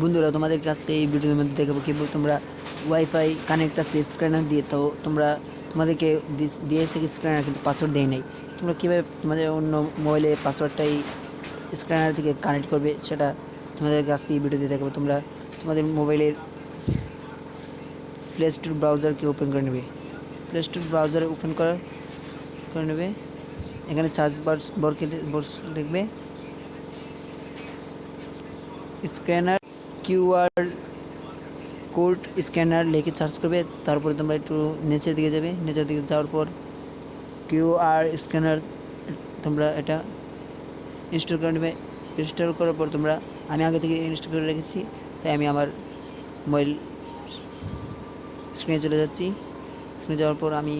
বন্ধুরা তোমাদের কাছে এই ভিডিওর মধ্যে দেখাবো কি তোমরা ওয়াইফাই কানেক্ট আছে স্ক্যানার দিয়ে। তো তোমরা, তোমাদেরকে দিয়েছে স্ক্যানার কিন্তু পাসওয়ার্ড দেয় নাই। তোমরা কীভাবে তোমাদের অন্য মোবাইলে পাসওয়ার্ডটাই স্ক্যানার থেকে কানেক্ট করবে, সেটা তোমাদের আজকে এই ভিডিওতে দেখাবো। তোমরা তোমাদের মোবাইলের প্লে স্টোর ব্রাউজারকে ওপেন করে নেবে। প্লে স্টোর ব্রাউজার ওপেন করার, করে নেবে। এখানে চার্জ বার্স বার বরকে লিখবে। স্ক্যানার কিউআর কোড স্ক্যানার লিখে সার্চ করবে, তারপরে তোমরা একটু নিচের দিকে যাবে। নিচের দিকে যাওয়ার পর কিউআর স্ক্যানার তোমরা এটা ইনস্টল করে নেবে। ইনস্টল করার পর তোমরা, আমি আগে থেকে ইনস্টল করে রেখেছি, তাই আমি আমার মোবাইল স্ক্রিনে চলে যাচ্ছি। স্ক্রিনে যাওয়ার পর আমি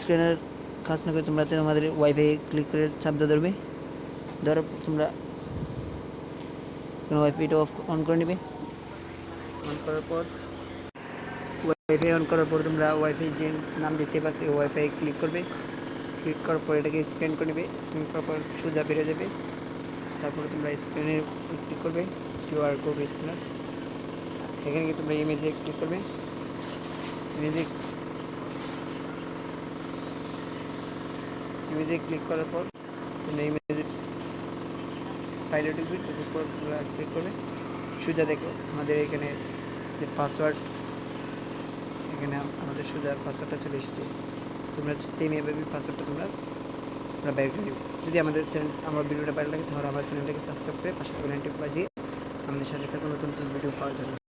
স্ক্যানার কাজ না করে তোমরা তোমাদের ওয়াইফাই ক্লিক করে চাপ ধরবে। ধরার পর তোমরা ওয়াইফাইটা অফ অন করে নেবে। অন করার পর ওয়াইফাই অন করার পর তোমরা ওয়াইফাই যে নাম দিয়ে সেভ আছে ওয়াইফাই ক্লিক করবে ক্লিক করার পর এটাকে স্ক্যান করে নেবে। স্ক্যান করার পর সোজা বেরো যাবে। তারপরে তোমরা স্ক্যানে ক্লিক করবে কিউআর কোড স্ক্যানার এখানে গিয়ে তোমরা ইমেজে ক্লিক করবে। ইমেজে ইমেজে ক্লিক করার পর তোমরা ইমেজে ফাইলে ঢুকবি ঢুকে ক্লিক করবে। সোজা দেখো, আমাদের এখানে যে পাসওয়ার্ড এখানে আমাদের সোজা পাসওয়ার্ডটা চলে এসেছে। তোমরা সেম এভাবে পাসওয়ার্ডটা তোমরা তোমরা বের নেবে। যদি আমাদের চ্যানেল আমার ভিডিওটা ভালো লাগে তাহলে আমার চ্যানেলটাকে সাবস্ক্রাইব করে পাশে করে বাজিয়ে আমাদের সাথে থাকুন নতুন নতুন ভিডিও পাওয়ার জন্য।